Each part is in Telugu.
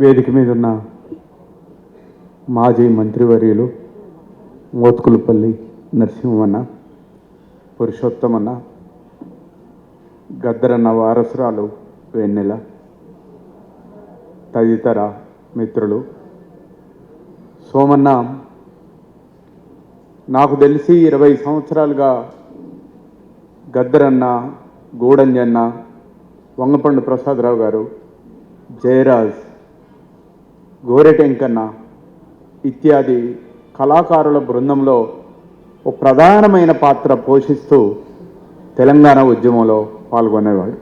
వేదిక మీద ఉన్న మాజీ మంత్రివర్యులు మోత్కులపల్లి నరసింహన్న పురుషోత్తమన్న గద్దరన్న వారసురాలు వెన్నెల తదితర మిత్రులు. సోమన్న నాకు తెలిసి ఇరవై సంవత్సరాలుగా గద్దరన్న గూడంజన్న వంగపండు ప్రసాదరావు గారు జయరాజ్ గోరెటెంకన్న ఇత్యాది కళాకారుల బృందంలో ఒక ప్రధానమైన పాత్ర పోషిస్తూ తెలంగాణ ఉద్యమంలో పాల్గొనేవాడు.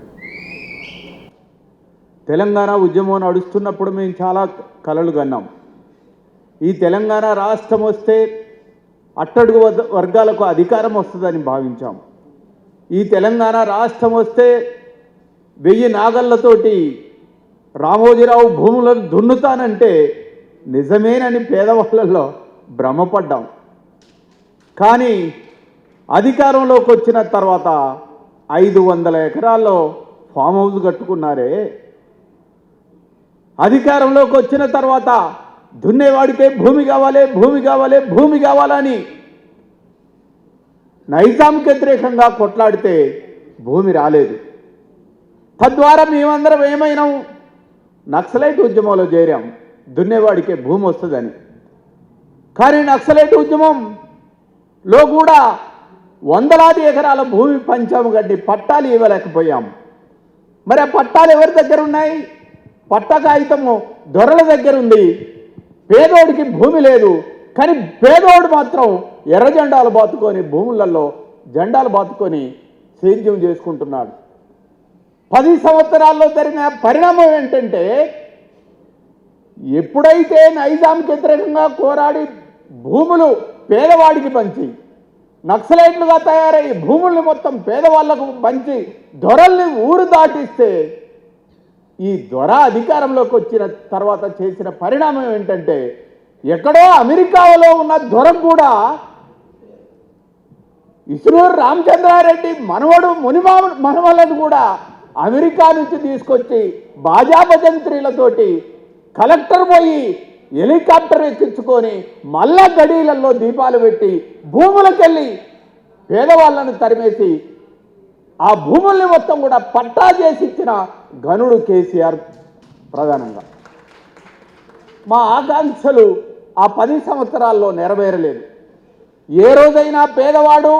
తెలంగాణ ఉద్యమం నడుస్తున్నప్పుడు మేము చాలా కలలు కన్నాం. ఈ తెలంగాణ రాష్ట్రం వస్తే అట్టడుగు వర్గ- వర్గాలకు అధికారం వస్తుందని భావించాం. ఈ తెలంగాణ రాష్ట్రం వస్తే వెయ్యి నాగళ్ళతోటి రామోజీరావు భూములను దున్నుతానంటే నిజమేనని పేదవాళ్ళల్లో భ్రమపడ్డాం. కానీ అధికారంలోకి వచ్చిన తర్వాత ఐదు వందల ఎకరాల్లో ఫామ్ హౌస్ కట్టుకున్నారే. అధికారంలోకి వచ్చిన తర్వాత దున్నేవాడికే భూమి కావాలి భూమి కావాలి భూమి కావాలని నైజాంకి వ్యతిరేకంగా కొట్లాడితే భూమి రాలేదు. తద్వారా మేమందరం ఏమైనాం? నక్సలైట్ ఉద్యమంలో చేరాం. దున్నేవాడికే భూమి వస్తుందని. కానీ నక్సలైట్ ఉద్యమంలో కూడా వందలాది ఎకరాల భూమి పంచాము గడ్డి పట్టాలు ఇవ్వలేకపోయాం. మరి ఆ పట్టాలు ఎవరి దగ్గర ఉన్నాయి? పట్ట కాగితము దొరల దగ్గర ఉంది. పేదోడికి భూమి లేదు. కానీ పేదోడు మాత్రం ఎర్ర జెండాలు బాతుకొని భూములలో జెండాలు బాతుకొని సేద్యం చేసుకుంటున్నాడు. పది సంవత్సరాల్లో జరిగిన పరిణామం ఏంటంటే ఎప్పుడైతే నైజాంకి వ్యతిరేకంగా కోరాడి భూములు పేదవాడికి పంచి నక్సలైట్లుగా తయారయ్యి భూముల్ని మొత్తం పేదవాళ్ళకు పంచి దొరల్ని ఊరు దాటిస్తే ఈ దొర అధికారంలోకి వచ్చిన తర్వాత చేసిన పరిణామం ఏంటంటే ఎక్కడో అమెరికాలో ఉన్న దొర కూడా ఇసునూరు రామచంద్రారెడ్డి మనవడు మునిమా మనవలను కూడా అమెరికా నుంచి తీసుకొచ్చి బాజాభజంత్రీలతోటి కలెక్టర్ పోయి హెలికాప్టర్ ఎక్కించుకొని మళ్ళా గడీలలో దీపాలు పెట్టి భూములకెళ్ళి పేదవాళ్ళను తరిమేసి ఆ భూముల్ని మొత్తం కూడా పట్టా చేసి ఇచ్చిన ఘనుడు కేసీఆర్ ప్రధానంగా. మా ఆకాంక్షలు ఆ పది సంవత్సరాల్లో నెరవేరలేదు. ఏ రోజైనా పేదవాడు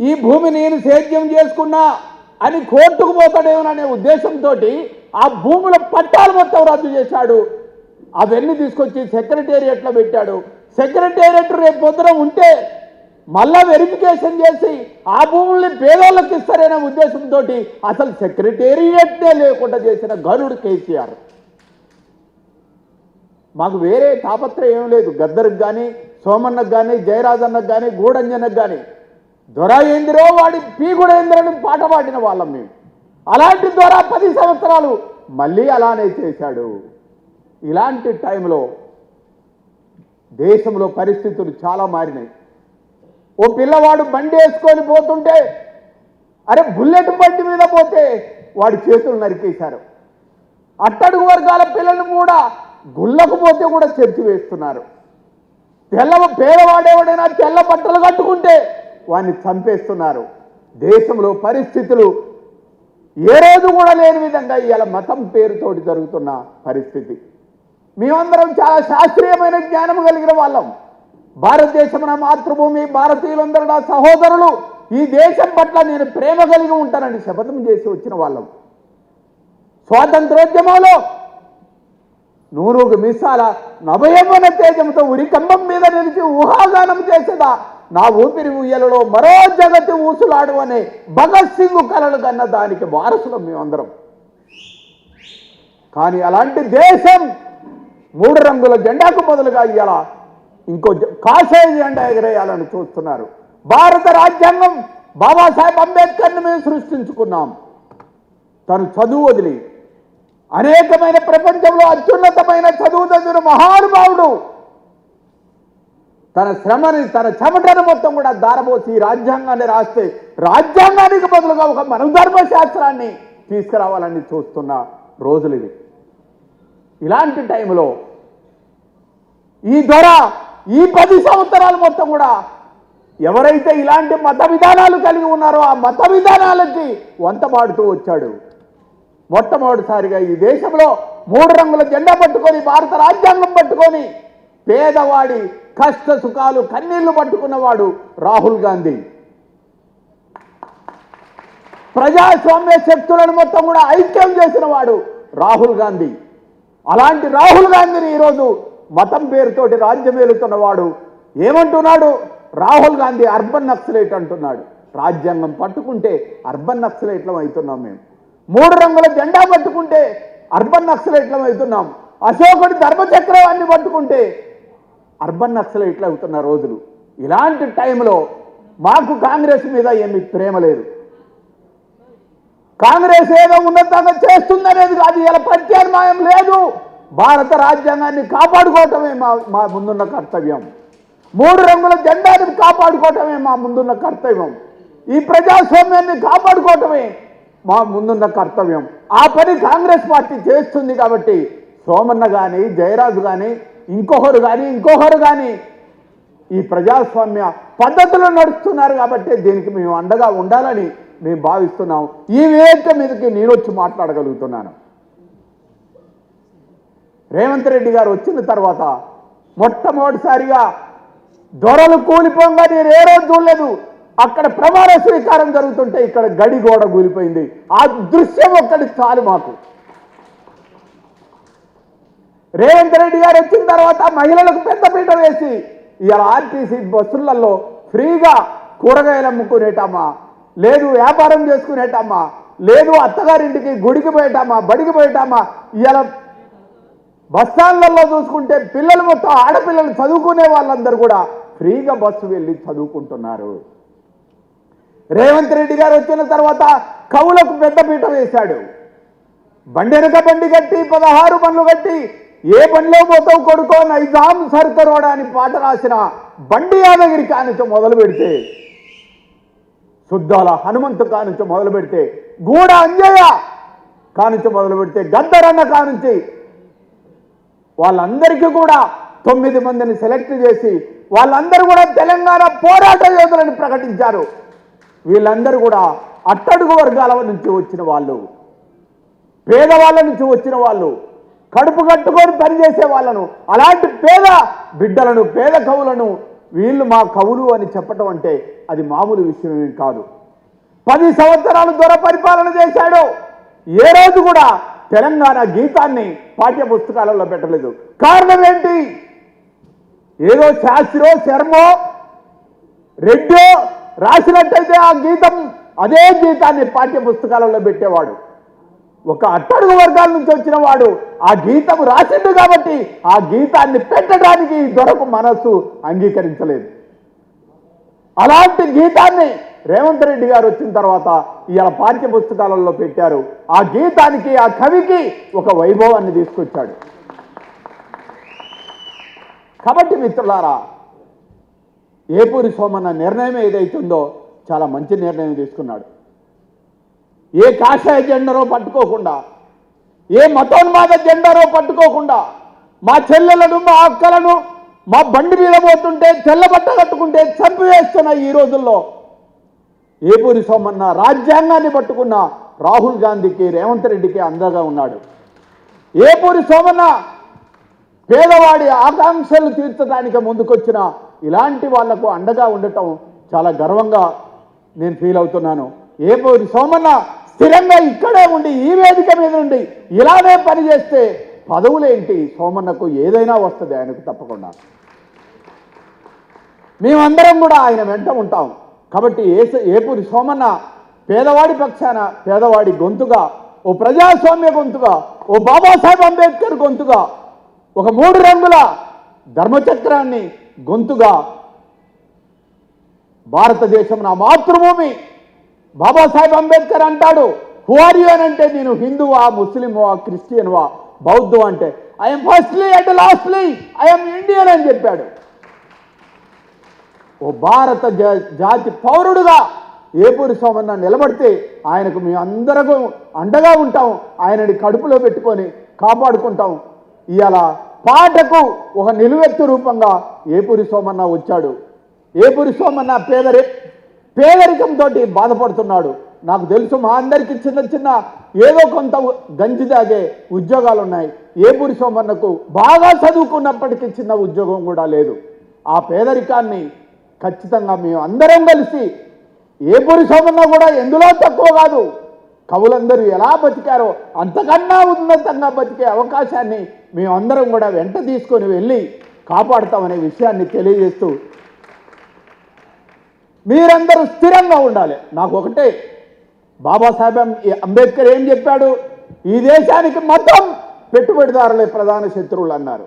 ఈ భూమి నేను సేద్యం చేసుకున్నా అని కోర్టుకు పోతాడేమోననే ఉద్దేశంతో ఆ భూముల పట్టాలు మొత్తం రద్దు చేశాడు. అవన్నీ తీసుకొచ్చి సెక్రటేరియట్లో పెట్టాడు. సెక్రటేరియట్ రేపు పొద్దున ఉంటే మళ్ళా వెరిఫికేషన్ చేసి ఆ భూముల్ని పేదోళ్ళకి ఇస్తారనే ఉద్దేశంతో అసలు సెక్రటేరియట్నే లేకుండా చేసిన గరుడు కేసీఆర్. మాకు వేరే తాపత్రయం ఏం లేదు. గద్దరికి కానీ సోమన్నకు కానీ జయరాజన్నకు కానీ గూడంజనకు కానీ దొర ఏందిరో వాడి పీగుడేంద్రని పాట పాడిన వాళ్ళం మేము. అలాంటి ద్వారా పది సంవత్సరాలు మళ్ళీ అలానే చేశాడు. ఇలాంటి టైంలో దేశంలో పరిస్థితులు చాలా మారినాయి. ఓ పిల్లవాడు బండి వేసుకొని పోతుంటే అరే బుల్లెట్ బండి మీద పోతే వాడి చేతులు నరికేశారు. అట్టడుగు వర్గాల పిల్లలు కూడా గుళ్ళకు పోతే కూడా చర్చి వేస్తున్నారు. తెల్ల పేదవాడేవాడైనా తెల్ల బట్టలు కట్టుకుంటే వాడిని చంపేస్తున్నారు. దేశంలో పరిస్థితులు ఏ రోజు కూడా లేని విధంగా ఇవాళ మతం పేరుతోటి జరుగుతున్న పరిస్థితి. మేమందరం చాలా శాస్త్రీయమైన జ్ఞానం కలిగిన వాళ్ళం. భారతదేశం నా మాతృభూమి భారతీయులందరూ నా సహోదరులు. ఈ దేశం పట్ల నేను ప్రేమ కలిగి ఉంటానని శపథం చేసి వచ్చిన వాళ్ళం. స్వాతంత్రోద్యమంలో నూరుకు మిస్సాల నభయమన తేజంతో ఉరికంబం మీద నిలిచి ఊహాగానం చేసేదా నా ఊపిరి ఉయ్యలలో మరో జగతి ఊసులాడు అనే భగత్ సింగ్ కలలు కన్న దానికి వారసులం మేమందరం. కానీ అలాంటి దేశం మూడు రంగుల జెండాకు బదులుగా ఇవాళ ఇంకో జె- కాషాయ జెండా ఎగరేయాలని చూస్తున్నారు. భారత రాజ్యాంగం బాబాసాహెబ్ అంబేద్కర్ని మేము సృష్టించుకున్నాం. తను చదువు వదిలి అనేకమైన ప్రపంచంలో అత్యున్నతమైన చదువు చదివిన మహానుభావుడు తన శ్రమని తన చెమటను మొత్తం కూడా దారబోసి రాజ్యాంగాన్ని రాస్తే రాజ్యాంగానికి బదులుగా ఒక మనధర్మ శాస్త్రాన్ని తీసుకురావాలని చూస్తున్న రోజులు ఇవి. ఇలాంటి టైంలో ఈ దొర ఈ పది సంవత్సరాలు మొత్తం కూడా ఎవరైతే ఇలాంటి మత విధానాలు కలిగి ఉన్నారో ఆ మత విధానాలకి వంతపాడుతూ వచ్చాడు. మొట్టమొదటిసారిగా ఈ దేశంలో మూడు రంగుల జెండా పట్టుకొని భారత రాజ్యాంగం పట్టుకొని పేదవాడి కష్ట సుఖాలు కన్నీళ్ళు పట్టుకున్నవాడు రాహుల్ గాంధీ. ప్రజాస్వామ్య శక్తులను మొత్తం కూడా ఐక్యం చేసిన వాడు రాహుల్ గాంధీ. అలాంటి రాహుల్ గాంధీని ఈరోజు మతం పేరుతోటి రాజ్యం ఏలుతున్నవాడు ఏమంటున్నాడు? రాహుల్ గాంధీ అర్బన్ నక్సలేట్ అంటున్నాడు. రాజ్యాంగం పట్టుకుంటే అర్బన్ నక్సలేట్లం అవుతున్నాం మేము. మూడు రంగుల జెండా పట్టుకుంటే అర్బన్ నక్సలేట్లం అవుతున్నాం. అశోకుడి ధర్మచక్రవాన్ని పట్టుకుంటే అర్బన్ నక్సలైట్లు అవుతున్న రోజులు. ఇలాంటి టైంలో మాకు కాంగ్రెస్ మీద ఏమి ప్రేమ లేదు. కాంగ్రెస్ ఏదో ఉన్నతంగా చేస్తుందనేది కాదు ఇలా ప్రత్యామ్నాయం లేదు. భారత రాజ్యాంగాన్ని కాపాడుకోవటమే మా మా ముందున్న కర్తవ్యం. మూడు రంగుల జెండాని కాపాడుకోవటమే మా ముందున్న కర్తవ్యం. ఈ ప్రజాస్వామ్యాన్ని కాపాడుకోవటమే మా ముందున్న కర్తవ్యం. ఆ పని కాంగ్రెస్ పార్టీ చేస్తుంది కాబట్టి సోమన్న కానీ జయరాజు కానీ ఇంకొకరు కానీ ఇంకొకరు కానీ ఈ ప్రజాస్వామ్య పద్ధతులు నడుస్తున్నారు కాబట్టి దీనికి మేము అండగా ఉండాలని మేము భావిస్తున్నాం ఈ వేదిక మీదకి నేను వచ్చి మాట్లాడగలుగుతున్నాను. రేవంత్ రెడ్డి గారు వచ్చిన తర్వాత మొట్టమొదటిసారిగా దొరలు కూలిపోగా నేను ఏ రోజు చూడలేదు. అక్కడ ప్రమాణ స్వీకారం జరుగుతుంటే ఇక్కడ గడి గోడ కూలిపోయింది. ఆ దృశ్యం ఒక్కటి చాలు మాకు. రేవంత్ రెడ్డి గారు వచ్చిన తర్వాత మహిళలకు పెద్దపీట వేసి ఇవాళ ఆర్టీసీ బస్సులలో ఫ్రీగా కూరగాయలు అమ్ముకునేటమ్మా లేదు వ్యాపారం చేసుకునేటమ్మా లేదు అత్తగారింటికి గుడికి పోయేటమ్మా బడికి పోయేటమ్మా ఇలా బస్టాండ్లలో చూసుకుంటే పిల్లలు మొత్తం ఆడపిల్లలు చదువుకునే వాళ్ళందరూ కూడా ఫ్రీగా బస్సు వెళ్ళి చదువుకుంటున్నారు. రేవంత్ రెడ్డి గారు వచ్చిన తర్వాత కవులకు పెద్దపీట వేశాడు. బండి బండి కట్టి పదహారు పనులు కట్టి ఏ బండిలో పోతావు కొడుకో నైజాం సర్కరోడ అని పాట రాసిన బండి యాదగిరి కానుంచి మొదలు పెడితే శుద్ధాల హనుమంతు కానుంచి మొదలు పెడితే గూడ అంజయ్య కానుంచి మొదలు పెడితే గద్దరన్న కానుంచి వాళ్ళందరికీ కూడా తొమ్మిది మందిని సెలెక్ట్ చేసి వాళ్ళందరూ కూడా తెలంగాణ పోరాట యోధులని ప్రకటించారు. వీళ్ళందరూ కూడా అట్టడుగు వర్గాల నుంచి వచ్చిన వాళ్ళు పేదవాళ్ళ నుంచి వచ్చిన వాళ్ళు కడుపు కట్టుకొని పనిచేసే వాళ్ళను. అలాంటి పేద బిడ్డలను పేద కవులను వీళ్ళు మా కవులు అని చెప్పటం అంటే అది మామూలు విషయమే కాదు. పది సంవత్సరాలు దొర పరిపాలన చేశాడు. ఏ రోజు కూడా తెలంగాణ గీతాన్ని పాఠ్య పుస్తకాలలో పెట్టలేదు. కారణం ఏంటి? ఏదో శాస్త్రో శర్మో రెడ్డో రాసినట్టయితే ఆ గీతం అదే గీతాన్ని పాఠ్య పుస్తకాలలో పెట్టేవాడు. ఒక అట్టడుగు వర్గాల నుంచి వచ్చిన వాడు ఆ గీతం రాసిండు కాబట్టి ఆ గీతాన్ని పెట్టడానికి ఈ దొరకు మనస్సు అంగీకరించలేదు. అలాంటి గీతాన్ని రేవంత్ రెడ్డి గారు వచ్చిన తర్వాత ఇవాళ పాఠ్య పుస్తకాలలో పెట్టారు. ఆ గీతానికి ఆ కవికి ఒక వైభవాన్ని తీసుకొచ్చాడు. కాబట్టి మిత్రులారా ఏపూరి సోమన్న నిర్ణయం ఏదైతుందో చాలా మంచి నిర్ణయం తీసుకున్నాడు. ఏ కాషాయ జెండరో పట్టుకోకుండా ఏ మతోన్మాద జెండరో పట్టుకోకుండా మా చెల్లెలను మా అక్కలను మా బండి మీద పోతుంటే తెల్ల బట్ట కట్టుకుంటే చంపివేస్తున్న ఈ రోజుల్లో ఏపూరి సోమన్న రాజ్యాంగాన్ని పట్టుకున్న రాహుల్ గాంధీకి రేవంత్ రెడ్డికి అండగా ఉన్నాడు. ఏపూరి సోమన్న పేదవాడి ఆకాంక్షలు తీర్చడానికి ముందుకొచ్చిన ఇలాంటి వాళ్ళకు అండగా ఉండటం చాలా గర్వంగా నేను ఫీల్ అవుతున్నాను. ఏపూరి సోమన్న స్థిరంగా ఇక్కడే ఉండి ఈ వేదిక మీద ఉండి ఇలానే పనిచేస్తే పదవులేంటి? సోమన్నకు ఏదైనా వస్తుంది ఆయనకు తప్పకుండా. మేమందరం కూడా ఆయన వెంట ఉంటాం. కాబట్టి ఏ ఏపూరి సోమన్న పేదవాడి పక్షాన పేదవాడి గొంతుగా ఓ ప్రజాస్వామ్య గొంతుగా ఓ బాబాసాహెబ్ అంబేద్కర్ గొంతుగా ఒక మూడు రంగుల ధర్మచక్రాన్ని గొంతుగా భారతదేశం నా మాతృభూమి బాబాసాహెబ్ అంబేద్కర్ అంటాడు హు ఆర్ యు అని అంటే నేను హిందువా ముస్లింవా క్రిస్టియన్వా బౌద్ధం అంటే I'm firstly and lastly I'm Indian అని చెప్పాడు. ఓ భారత జా- జాతి పౌరుడుగా ఏపూరి సోమన్న నిలబడితే ఆయనకు మేము అందరూ అండగా ఉంటాం ఆయనని కడుపులో పెట్టుకొని కాపాడుకుంటాం ఇవాళ పాటకు ఒక నిలువెత్తు రూపంగా ఏపూరి సోమన్న వచ్చాడు. ఏపూరి సోమన్న పేదరి పేదరికంతో బాధపడుతున్నాడు. నాకు తెలుసు మా అందరికీ చిన్న చిన్న ఏదో కొంత గంజి తాగే ఉద్యోగాలు ఉన్నాయి ఏ పురుషోమన్నకు బాగా చదువుకున్నప్పటికీ చిన్న ఉద్యోగం కూడా లేదు. ఆ పేదరికాన్ని ఖచ్చితంగా మేము అందరం కలిసి ఏ పురుషోమన్న కూడా ఎందులో తక్కువ కాదు కవులందరూ ఎలా బతికారో అంతకన్నా ఉన్నతంగా బతికే అవకాశాన్ని మేమందరం కూడా వెంట తీసుకొని వెళ్ళి కాపాడుతామనే విషయాన్ని తెలియజేస్తూ మీరందరూ స్థిరంగా ఉండాలి. నాకు ఒకటే బాబాసాహెబ్ అంబేద్కర్ ఏం చెప్పాడు? ఈ దేశానికి మొత్తం పెట్టుబడిదారులే ప్రధాన శత్రువులు అన్నారు.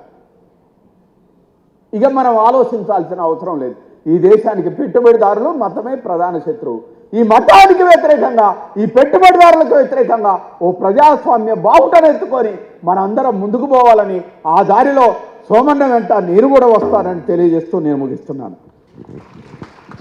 ఇక మనం ఆలోచించాల్సిన అవసరం లేదు. ఈ దేశానికి పెట్టుబడిదారులు మతమే ప్రధాన శత్రువు. ఈ మతానికి వ్యతిరేకంగా ఈ పెట్టుబడిదారులకు వ్యతిరేకంగా ఓ ప్రజాస్వామ్య బావుటను ఎత్తుకొని మనందరం ముందుకు పోవాలని ఆ దారిలో సోమన్న వెంట నేను కూడా వస్తానని తెలియజేస్తూ నేను ముగిస్తున్నాను.